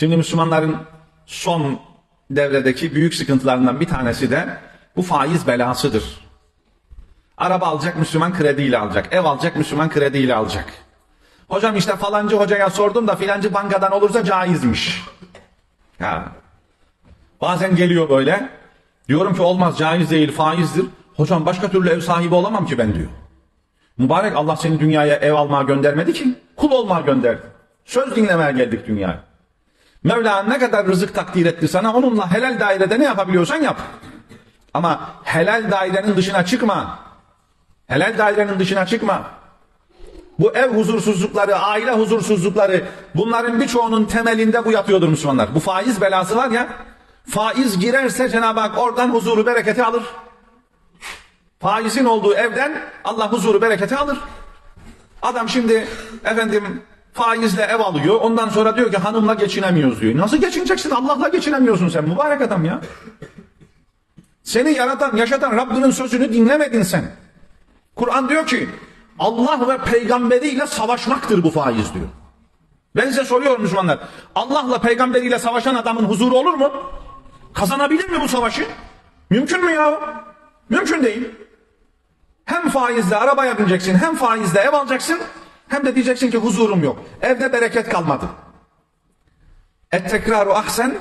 Şimdi Müslümanların son devredeki büyük sıkıntılarından bir tanesi de bu faiz belasıdır. Araba alacak Müslüman krediyle alacak. Ev alacak Müslüman krediyle alacak. Hocam işte falancı hocaya sordum da filancı bankadan olursa caizmiş. Ya. Bazen geliyor böyle. Diyorum ki olmaz caiz değil faizdir. Hocam başka türlü ev sahibi olamam ki ben diyor. Mübarek Allah seni dünyaya ev almaya göndermedi ki. Kul olmaya gönderdi. Söz dinlemeye geldik dünyaya. Mevla ne kadar rızık takdir etti sana onunla helal dairede ne yapabiliyorsan yap. Ama helal dairenin dışına çıkma. Helal dairenin dışına çıkma. Bu ev huzursuzlukları, aile huzursuzlukları bunların birçoğunun temelinde bu yatıyordur Müslümanlar. Bu faiz belası var ya. Faiz girerse Cenab-ı Hak oradan huzuru bereketi alır. Faizin olduğu evden Allah huzuru bereketi alır. Adam şimdi efendim faizle ev alıyor. Ondan sonra diyor ki hanımla geçinemiyoruz diyor. Nasıl geçineceksin? Allah'la geçinemiyorsun sen. Mübarek adam ya. Seni yaratan, yaşatan Rabbinin sözünü dinlemedin sen. Kur'an diyor ki Allah ve peygamberiyle savaşmaktır bu faiz diyor. Ben size soruyorum Müslümanlar. Allah'la peygamberiyle savaşan adamın huzuru olur mu? Kazanabilir mi bu savaşı? Mümkün mü ya? Mümkün değil. Hem faizle arabaya bineceksin, hem faizle ev alacaksın, hem de diyeceksin ki huzurum yok. Evde bereket kalmadı. Et tekraru ahsen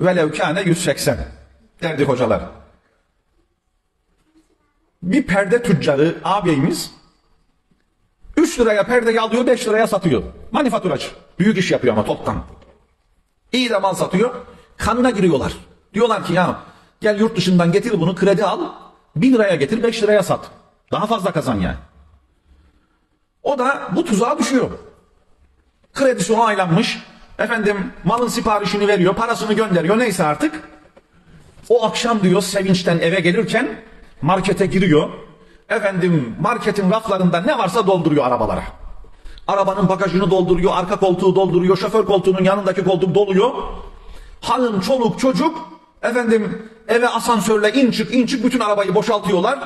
velev kâne 180 derdi hocalar. Bir perde tüccarı ağabeyimiz 3 liraya perdeyi alıyor 5 liraya satıyor. Manifaturacı. Büyük iş yapıyor ama toptan. İyi de mal satıyor. Kanına giriyorlar. Diyorlar ki ya gel yurt dışından getir bunu kredi al. 1 liraya getir 5 liraya sat. Daha fazla kazan yani. O da bu tuzağa düşüyor. Kredisi onaylanmış. Efendim malın siparişini veriyor, parasını gönderiyor neyse artık. O akşam diyor sevinçten eve gelirken markete giriyor. Efendim marketin raflarında ne varsa dolduruyor arabalara. Arabanın bagajını dolduruyor, arka koltuğu dolduruyor, şoför koltuğunun yanındaki koltuk doluyor. Hanım, çoluk, çocuk efendim eve asansörle in çık in çık bütün arabayı boşaltıyorlar.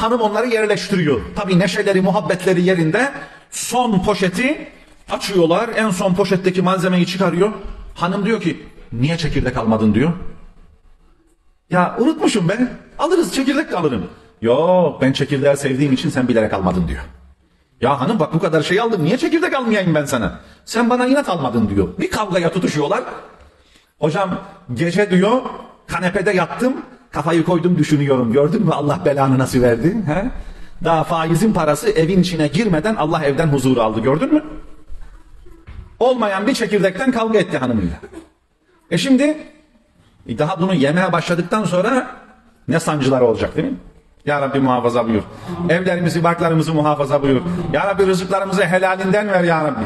Hanım onları yerleştiriyor. Tabii neşeleri, muhabbetleri yerinde. Son poşeti açıyorlar. En son poşetteki malzemeyi çıkarıyor. Hanım diyor ki niye çekirdek almadın diyor. Ya unutmuşum ben. Alırız çekirdek de alırım. Yok ben çekirdeği sevdiğim için sen bilerek almadın diyor. Ya hanım bak bu kadar şey aldım niye çekirdek almayayım ben sana? Sen bana inat almadın diyor. Bir kavgaya tutuşuyorlar. Hocam gece diyor kanepede yattım kafayı koydum düşünüyorum. Gördün mü Allah belanı nasıl verdi? He? Daha faizin parası evin içine girmeden Allah evden huzuru aldı gördün mü? Olmayan bir çekirdekten kavga etti hanımıyla. E şimdi e daha bunu yemeye başladıktan sonra ne sancılar olacak değil mi? Ya Rabbi muhafaza buyur. Evlerimizi, barklarımızı muhafaza buyur. Ya Rabbi rızıklarımızı helalinden ver ya Rabbi.